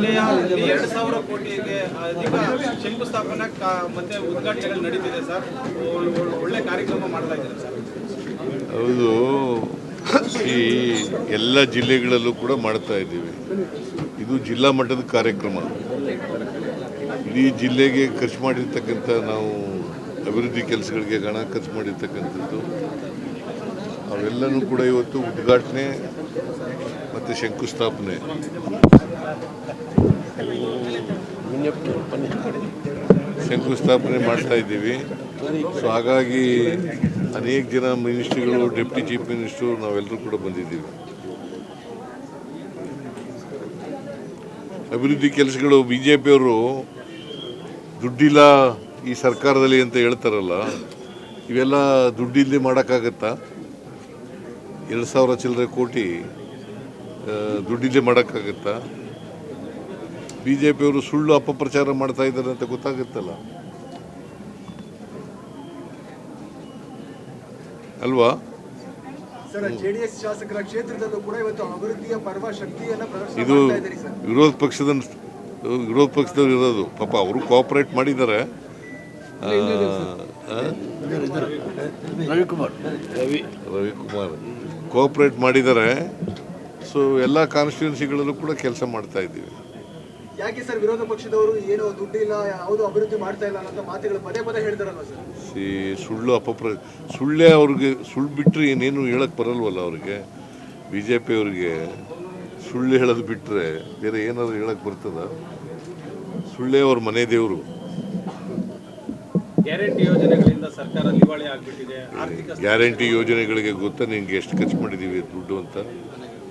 ಜಿಲ್ಲೆಯ ಎರಡು ಸಾವಿರ ಕೋಟಿಗೆ ಅಧಿಕ ಶಂಕುಸ್ಥಾಪನೆ ಮತ್ತೆ ಉದ್ಘಾಟನೆಗಳು ನಡೀತಿದೆ ಸರ್. ಒಳ್- ಒಳ್- ಒಳ್ಳೆ ಕಾರ್ಯಕ್ರಮ ಮಾಡ್ತಾ ಇದ್ದಾರೆ ಸರ್? ಹೌದು. ಈ ಎಲ್ಲ ಜಿಲ್ಲೆಗಳಲ್ಲೂ ಕೂಡ ಮಾಡ್ತಾ ಇದ್ದೀವಿ. ಇದು ಜಿಲ್ಲಾ ಮಟ್ಟದ ಕಾರ್ಯಕ್ರಮ. ಇಡೀ ಜಿಲ್ಲೆಗೆ ಖರ್ಚು ಮಾಡಿರ್ತಕ್ಕಂಥ ನಾವು ಅಭಿವೃದ್ಧಿ ಕೆಲಸಗಳಿಗೆ ಹಣ ಖರ್ಚು ಮಾಡಿರ್ತಕ್ಕಂಥದ್ದು. ಅವೆಲ್ಲನೂ ಕೂಡ ಇವತ್ತು ಉದ್ಘಾಟನೆ ಮತ್ತು ಶಂಕುಸ್ಥಾಪನೆ. ಶಂಕುಸ್ಥಾಪನೆ ಮಾಡ್ತಾ ಇದ್ದೀವಿ. ಸೊ ಹಾಗಾಗಿ ಅನೇಕ ಜನ ಮಿನಿಸ್ಟ್ರಿಗಳು, ಡೆಪ್ಟಿ ಚೀಫ್ ಮಿನಿಸ್ಟ್ರು, ನಾವೆಲ್ಲರೂ ಕೂಡ ಬಂದಿದ್ದೀವಿ. ಅಭಿವೃದ್ಧಿ ಕೆಲಸಗಳು ಬಿ ಜೆ ಪಿಯವರು ದುಡ್ಡಿಲ್ಲ ಈ ಸರ್ಕಾರದಲ್ಲಿ ಅಂತ ಹೇಳ್ತಾರಲ್ಲ, ಇವೆಲ್ಲ ದುಡ್ಡಿಲ್ಲದೆ ಮಾಡೋಕ್ಕಾಗತ್ತಾ? ಎರಡು ಸಾವಿರ ಚಿಲ್ಲರೆ ಕೋಟಿ ಆ, ದುಡ್ಡಿಲ್ಲದೆ ಮಾಡೋಕ್ಕಾಗತ್ತಾ? ಬಿ ಜೆ ಪಿಯವರು ಸುಳ್ಳು ಅಪಪ್ರಚಾರ ಮಾಡ್ತಾ ಇದ್ದಾರೆ ಅಂತ ಗೊತ್ತಾಗುತ್ತಲ್ಲ? ಅಲ್ವಾ? ಸರ್ ಜೆಡಿಎಸ್ ಶಾಸಕರ ಕ್ಷೇತ್ರದಲ್ಲೂ ಕೂಡ ಇವತ್ತು ಅಭಿವೃದ್ಧಿಯ ಪರ್ವ ಶಕ್ತಿಯನ್ನ ಪ್ರದರ್ಶನ ಇದು ಮಾಡ್ತಾ ಇದ್ದೀರಿ ಸರ್. ವಿರೋಧ ಪಕ್ಷದ ವಿರೋಧ ಪಕ್ಷದವ್ರು ಇರೋದು. ಪಾಪ ಅವರು ಕೋಆಪರೇಟ್ ಮಾಡಿದ್ದಾರೆ? ರವಿಕುಮಾರ್. ರವಿ. ರವಿಕುಮಾರ್. ಕೋಆಪರೇಟ್ ಮಾಡಿದ್ದಾರೆ. ಸೊ ಎಲ್ಲ ಕಾನ್ಸ್ಟಿಟ್ಯೂನ್ಸಿಗಳಲ್ಲೂ ಕೂಡ ಕೆಲಸ ಮಾಡ್ತಾ ಇದ್ದೀವಿ. ಯಾಕೆ ಸರ್ ವಿರೋಧ ಪಕ್ಷದವರು ಏನು ದುಡ್ಡಿಲ್ಲ ಯಾವುದು ಅಭಿವೃದ್ಧಿ ಮಾಡ್ತಾ ಇಲ್ಲ ಅನ್ನೋ ಮಾತುಗಳು ಪದೇ ಪದೇ ಹೇಳ್ತಾರಲ್ಲ ಸರ್? ಸಿ ಸುಳ್ಳು ಅಪಪ್ರ ಸುಳ್ಳೇ ಅವ್ರಿಗೆ ಸುಳ್ಳು ಬಿಟ್ಟರೆ ಏನೇನು ಹೇಳಕ್ಕೆ ಬರಲ್ವಲ್ಲ ಅವ್ರಿಗೆ? ಬಿ ಜೆ ಪಿಯವ್ರಿಗೆ ಸುಳ್ಳು ಹೇಳೋದು ಬಿಟ್ಟರೆ ಬೇರೆ ಏನಾದ್ರು ಹೇಳಕ್ಕೆ ಬರ್ತದ? ಸುಳ್ಳೇ ಅವ್ರ ಮನೆ ದೇವರು. ಗ್ಯಾರಂಟಿ ಯೋಜನೆಗಳಿಂದ ಸರ್ಕಾರ ದಿವಾಳಿ ಆಗ್ಬಿಟ್ಟಿದೆ. ಆರ್ಥಿಕ ಗ್ಯಾರಂಟಿ ಯೋಜನೆಗಳಿಗೆ ಗೊತ್ತಾ ನಿಂಗೆ ಎಷ್ಟು ಖರ್ಚು ಮಾಡಿದ್ದೀವಿ ದುಡ್ಡು ಅಂತ?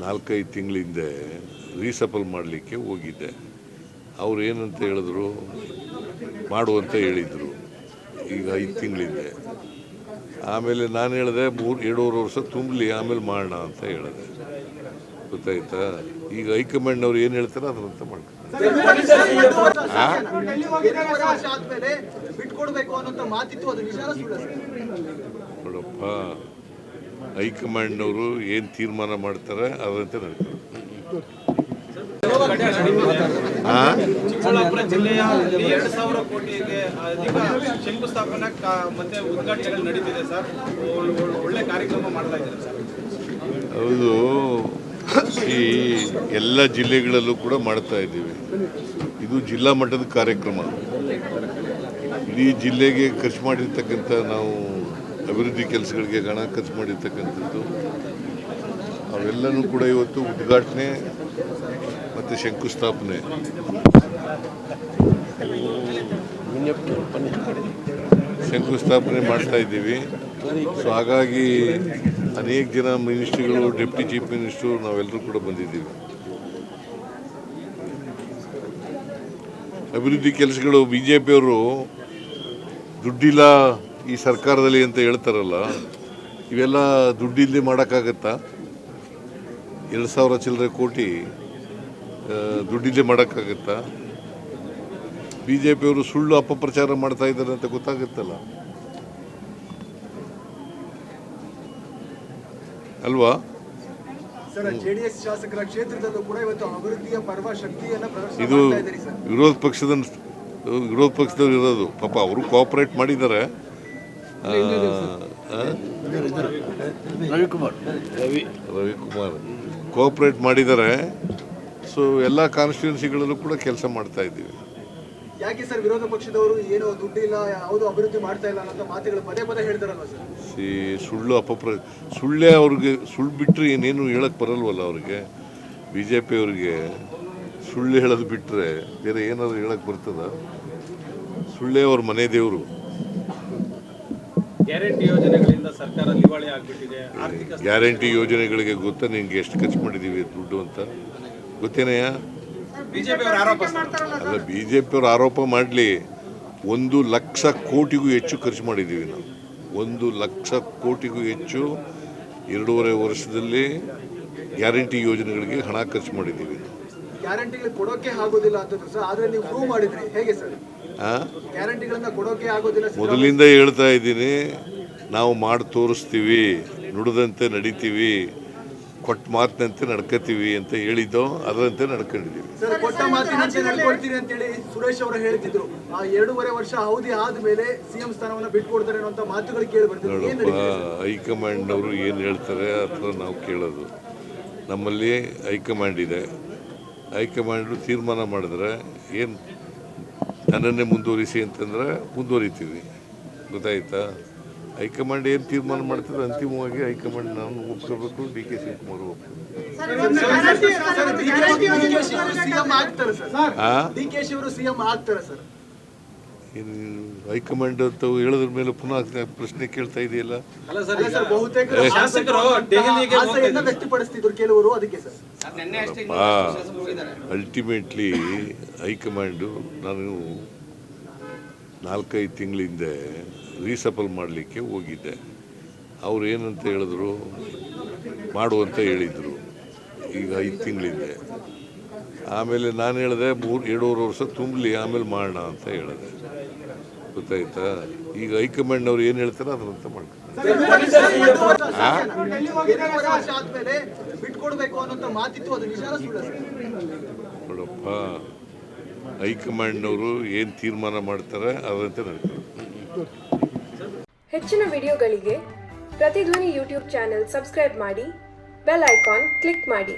ನಾಲ್ಕೈದು ತಿಂಗಳ ಹಿಂದೆ ರೀಸಪಲ್ ಮಾಡಲಿಕ್ಕೆ ಹೋಗಿದ್ದೆ. ಅವ್ರು ಏನಂತ ಹೇಳಿದ್ರು? ಮಾಡುವಂತ ಹೇಳಿದರು. ಈಗ ಐದು ತಿಂಗಳಿಂದೆ ಆಮೇಲೆ ನಾನು ಹೇಳಿದೆ ಮೂರು ಎರಡೂವರೆ ವರ್ಷ ತುಂಬಲಿ ಆಮೇಲೆ ಮಾಡೋಣ ಅಂತ ಹೇಳಿದೆ. ಗೊತ್ತಾಯ್ತಾ? ಈಗ ಹೈಕಮಾಂಡ್ನವ್ರು ಏನು ಹೇಳ್ತಾರೆ ಅದರಂತ ಮಾಡ್ತಾರೆ ನೋಡಪ್ಪ. ಹೈಕಮಾಂಡ್ನವರು ಏನು ತೀರ್ಮಾನ ಮಾಡ್ತಾರೆ ಅದರಂತೆ ನಡೀತಾರೆ ಹಾಂ ಚಿಕ್ಕಬಳ್ಳಾಪುರ ಜಿಲ್ಲೆಯ ಎರಡು ಸಾವಿರ ಕೋಟಿಗೆ ಈಗ ಶಂಕುಸ್ಥಾಪನೆ ಕ- ಮತ್ತೆ ಉದ್ಘಾಟನೆಗಳು ನಡೀತಿದೆ ಸರ್. ಒಳ್- ಒಳ್- ಒಳ್ಳೆ ಕಾರ್ಯಕ್ರಮ ಮಾಡ್ತಾ ಇದ್ದಾರೆ ಸರ್. ಹೌದು. ಈ ಎಲ್ಲ ಜಿಲ್ಲೆಗಳಲ್ಲೂ ಕೂಡ ಮಾಡ್ತಾ ಇದ್ದೀವಿ. ಇದು ಜಿಲ್ಲಾ ಮಟ್ಟದ ಕಾರ್ಯಕ್ರಮ. ಇಡೀ ಜಿಲ್ಲೆಗೆ ಖರ್ಚು ಮಾಡಿರ್ತಕ್ಕಂಥ ನಾವು ಅಭಿವೃದ್ಧಿ ಕೆಲಸಗಳಿಗೆ ಹಣ ಖರ್ಚು ಮಾಡಿರ್ತಕ್ಕಂಥದ್ದು, ಅವೆಲ್ಲನೂ ಕೂಡ ಇವತ್ತು ಉದ್ಘಾಟನೆ ಮತ್ತು ಶಂಕುಸ್ಥಾಪನೆ. ಶಂಕುಸ್ಥಾಪನೆ ಮಾಡ್ತಾ ಇದ್ದೀವಿ. ಸೊ ಹಾಗಾಗಿ ಅನೇಕ ಜನ ಮಿನಿಸ್ಟ್ರಿಗಳು, ಡೆಪ್ಟಿ ಚೀಫ್ ಮಿನಿಸ್ಟ್ರು, ನಾವೆಲ್ಲರೂ ಕೂಡ ಬಂದಿದ್ದೀವಿ. ಅಭಿವೃದ್ಧಿ ಕೆಲಸಗಳು ಬಿ ಜೆ ಪಿಯವರು ದುಡ್ಡಿಲ್ಲ ಈ ಸರ್ಕಾರದಲ್ಲಿ ಅಂತ ಹೇಳ್ತಾರಲ್ಲ ಇವೆಲ್ಲ ದುಡ್ಡಿಲ್ಲದೆ ಮಾಡೋಕ್ಕಾಗತ್ತಾ? ಎರಡು ಸಾವಿರ ಚಿಲ್ಲರೆ ಕೋಟಿ ದುಡ್ಡಿಲ್ಲದೆ ಮಾಡೋಕ್ಕಾಗತ್ತಾ? ಬಿ ಜೆ ಪಿಯವರು ಸುಳ್ಳು ಅಪಪ್ರಚಾರ ಮಾಡ್ತಾ ಇದ್ದಾರೆ ಅಂತ ಗೊತ್ತಾಗುತ್ತಲ್ಲ? ಅಲ್ವಾ? ಇದು ವಿರೋಧ ಪಕ್ಷದ ವಿರೋಧ ಪಕ್ಷದವ್ರು ಇರೋದು. ಪಾಪ ಅವರು ಕೋಆಪರೇಟ್ ಮಾಡಿದ್ದಾರೆ? ರವಿಕುಮಾರ್. ರವಿ. ರವಿಕುಮಾರ್. ಕೋಆಪ್ರೇಟ್ ಮಾಡಿದ್ದಾರೆ. ಸೊ ಎಲ್ಲ ಕಾನ್ಸ್ಟಿಟ್ಯೂನ್ಸಿಗಳಲ್ಲೂ ಕೂಡ ಕೆಲಸ ಮಾಡ್ತಾ ಇದ್ದೀವಿ. ಯಾಕೆ ಸರ್ ವಿರೋಧ ಪಕ್ಷದವರು ಏನು ದುಡ್ಡು ಇಲ್ಲ ಯಾವುದು ಅಭಿವೃದ್ಧಿ ಮಾಡ್ತಾ ಇಲ್ಲ ಅಂತ ಮಾತುಗಳು ಪದೇ ಪದೇ ಹೇಳ್ತಾರಲ್ವಾ ಸರ್? ಸಿ ಸುಳ್ಳು ಅಪಪ್ರ ಸುಳ್ಳೇ ಅವ್ರಿಗೆ ಸುಳ್ಳು ಬಿಟ್ಟರೆ ಏನೇನು ಹೇಳಕ್ಕೆ ಬರಲ್ವಲ್ಲ ಅವ್ರಿಗೆ? ಬಿ ಜೆ ಪಿ ಅವ್ರಿಗೆ ಸುಳ್ಳು ಹೇಳೋದು ಬಿಟ್ಟರೆ ಬೇರೆ ಏನಾದರೂ ಹೇಳಕ್ಕೆ ಬರ್ತದ? ಸುಳ್ಳೇ ಅವ್ರ ಮನೆ ದೇವರು. ಗ್ಯಾರಂಟಿ ಯೋಜನೆಗಳಿಂದ ಸರ್ಕಾರ ದಿವಾಳಿ ಆಗ್ಬಿಟ್ಟಿದೆ. ಆರ್ಥಿಕ ಗ್ಯಾರಂಟಿ ಯೋಜನೆಗಳಿಗೆ ಗೊತ್ತಾ ನಿಮ್ಗೆ ಎಷ್ಟು ಖರ್ಚು ಮಾಡಿದ್ದೀವಿ ದುಡ್ಡು ಅಂತ? ಸರ್. ಅಲ್ಲ ಬಿ ಜೆ ಪಿಯವ್ರು ಆರೋಪ ಮಾಡಲಿ. ಒಂದು ಲಕ್ಷ ಕೋಟಿಗೂ ಹೆಚ್ಚು ಖರ್ಚು ಮಾಡಿದ್ದೀವಿ ನಾವು. ಒಂದು ಲಕ್ಷ ಕೋಟಿಗೂ ಹೆಚ್ಚು ಎರಡೂವರೆ ವರ್ಷದಲ್ಲಿ ಗ್ಯಾರಂಟಿ ಯೋಜನೆಗಳಿಗೆ ಹಣ ಖರ್ಚು ಮಾಡಿದ್ದೀವಿ. ಗ್ಯಾರಂಟಿಗಳು ಕೊಡೋಕೆ ಆಗೋದಿಲ್ಲ ಅಂತಂದ್ರು ಸರ್ ಆದ್ರೆ ನೀವು ಪ್ರೂವ್ ಮಾಡಿದ್ರಿ. ಹೇಗೆ ಸರ್? ಆ? ಗ್ಯಾರಂಟಿಗಳನ್ನ ಕೊಡೋಕೆ ಆಗೋದಿಲ್ಲ ಮೊದಲಿಂದ ಹೇಳ್ತಾ ಇದ್ದೀನಿ ನಾವು ಮಾಡಿ ತೋರಿಸ್ತೀವಿ ನುಡಿದಂತೆ ನಡಿತೀವಿ ಕೊಟ್ಟ ಮಾತಿನಂತೆ ನಡ್ಕೋತೀವಿ ಅಂತ ಹೇಳಿದ್ದೋ ಅದರಂತೆ ನಡ್ಕೊಂಡಿದ್ದೀವಿ. ಸರ್ ಕೊಟ್ಟ ಮಾತಿನಂತೆ ನಡ್ಕೊಳ್ತೀರಿ ಅಂತೇಳಿ ಸುರೇಶ್ ಅವರು ಹೇಳ್ತಿದ್ರು. ಆ ಎರಡೂವರೆ ವರ್ಷ ಅವಧಿ ಆದ್ಮೇಲೆ ಸಿಎಂ ಸ್ಥಾನವನ್ನ ಬಿಟ್ಕೊಡ್ತಾರೆ ಅನ್ನೋ ಮಾತುಗಳು ಕೇಳಿ ಬರ್ತಿದ್ರು. ನೋಡಪ್ಪ ಹೈಕಮಾಂಡ್ನವರು ಏನು ಹೇಳ್ತಾರೆ ಅಥವಾ ನಾವು ಕೇಳೋದು. ನಮ್ಮಲ್ಲಿ ಹೈಕಮಾಂಡ್ ಇದೆ. ಹೈಕಮಾಂಡು ತೀರ್ಮಾನ ಮಾಡಿದ್ರೆ ಏನು ನನ್ನನ್ನೇ ಮುಂದುವರಿಸಿ ಅಂತಂದ್ರೆ ಮುಂದುವರಿತೀವಿ. ಗೊತ್ತಾಯ್ತಾ? ಹೈಕಮಾಂಡ್ ಏನು ತೀರ್ಮಾನ ಮಾಡ್ತಾರೆ ಅಂತಿಮವಾಗಿ ಹೈಕಮಾಂಡ್ ನಾನು ಒಪ್ಕೋಬೇಕು ಡಿ ಕೆ ಶಿವಕುಮಾರ್ ಒಪ್ಕೋಬೇಕು ಏನು ಹೈಕಮಾಂಡ್ ಅಂತ ಹೇಳಿದ್ರ ಮೇಲೆ ಪುನಃ ಪ್ರಶ್ನೆ ಕೇಳ್ತಾ ಇದೆಯಲ್ಲ? ಅಲ್ಲ ಸರ್ ಸರ್ ಬಹುತೇಕ ಶಾಸಕರು ದೆಹಲಿಗೆ ಆಸೆಯನ್ನ ವ್ಯಕ್ತಪಡಿಸ್ತಿದ್ರು ಕೆಲವರು ಅದಕ್ಕೆ ಸರ್. ಅಲ್ಟಿಮೇಟ್ಲಿ ಹೈಕಮಾಂಡು ನಾನು ನಾಲ್ಕೈದು ತಿಂಗಳ ಹಿಂದೆ ರೀಸಫಲ್ ಮಾಡಲಿಕ್ಕೆ ಹೋಗಿದ್ದೆ. ಅವ್ರು ಏನಂತ ಹೇಳಿದ್ರು? ಮಾಡುವಂತ ಹೇಳಿದರು. ಈಗ ಐದು ತಿಂಗಳಿಂದೆ. ಆಮೇಲೆ ನಾನು ಹೇಳಿದೆ, ಮೂರು, ಎರಡೂವರೆ ವರ್ಷ ತುಂಬಲಿ, ಆಮೇಲೆ ಮಾಡೋಣ ಅಂತ ಹೇಳಿದೆ. ಗೊತ್ತಾಯ್ತಾ? ಈಗ ಹೈಕಮಾಂಡ್ ಅವ್ರು ಏನು ಹೇಳ್ತಾರೆ ಅದರಂತ ಮಾಡ್ತಾರೆ ನೋಡಪ್ಪ, ಹೈಕಮಾಂಡ್ನವರು ಏನು ತೀರ್ಮಾನ ಮಾಡ್ತಾರೆ ಅದರಂತೆ ನಡ್ತಾರೆ ಹೆಚ್ಚಿನ ವಿಡಿಯೋಗಳಿಗೆ ಪ್ರತಿಧ್ವನಿ ಯೂಟ್ಯೂಬ್ ಚಾನೆಲ್ ಸಬ್ಸ್ಕ್ರೈಬ್ ಮಾಡಿ, ಬೆಲ್ ಐಕಾನ್ ಕ್ಲಿಕ್ ಮಾಡಿ.